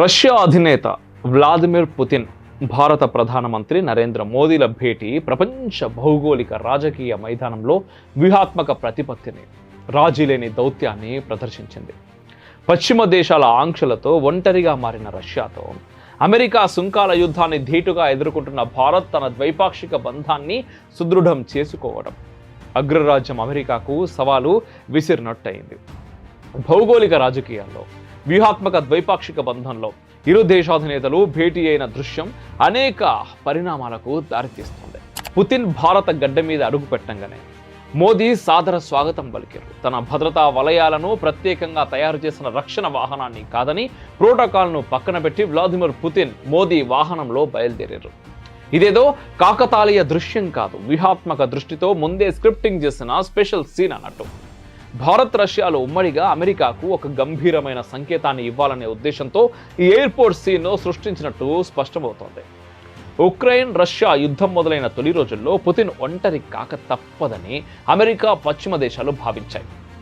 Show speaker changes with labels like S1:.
S1: Russia అధినేత Vladimir Putin భారత ప్రధానమంత్రి నరేంద్ర మోదీల భేటీ ప్రపంచ భౌగోళిక రాజకీయ మైదానంలో వ్యూహాత్మక ప్రతిపత్తిని రాజీలేని దౌత్యాన్ని ప్రదర్శించింది. పశ్చిమ దేశాల ఆంక్షలతో ఒంటరిగా మారిన రష్యాతో అమెరికా సుంకాల యుద్ధాన్ని ధీటుగా ఎదుర్కొంటున్న భారత్ తన ద్వైపాక్షిక బంధాన్ని సుదృఢం చేసుకోవడం అగ్రరాజ్యం అమెరికాకు సవాలు విసిరినట్టయింది. భౌగోళిక రాజకీయాల్లో వ్యూహాత్మక ద్వైపాక్షిక బంధంలో ఇరు దేశాధినేతలు భేటీ అయిన దృశ్యం అనేక పరిణామాలకు దారితీస్తుంది. పుతిన్ భారత గడ్డ మీద అడుగు పెట్టంగానే మోదీ సాదర స్వాగతం పలికారు. తన భద్రతా వలయాలను ప్రత్యేకంగా తయారు చేసిన రక్షణ వాహనాన్ని కాదని ప్రోటోకాల్ను పక్కన పెట్టి వ్లాదిమిర్ పుతిన్ మోదీ వాహనంలో బయలుదేరారు. ఇదేదో కాకతాళీయ దృశ్యం కాదు. వ్యూహాత్మక దృష్టితో ముందే స్క్రిప్టింగ్ చేసిన స్పెషల్ సీన్ అన్నట్టు. భారత్ రష్యాలు ఉమ్మడిగా అమెరికాకు ఒక గంభీరమైన సంకేతాన్ని ఇవ్వాలనే ఉద్దేశంతో ఈ ఎయిర్పోర్ట్ సీన్ను సృష్టించినట్టు స్పష్టమవుతోంది. ఉక్రెయిన్ రష్యా యుద్ధం మొదలైన తొలి రోజుల్లో పుతిన్ ఒంటరి కాక తప్పదని అమెరికా పశ్చిమ దేశాలు భావించాయి.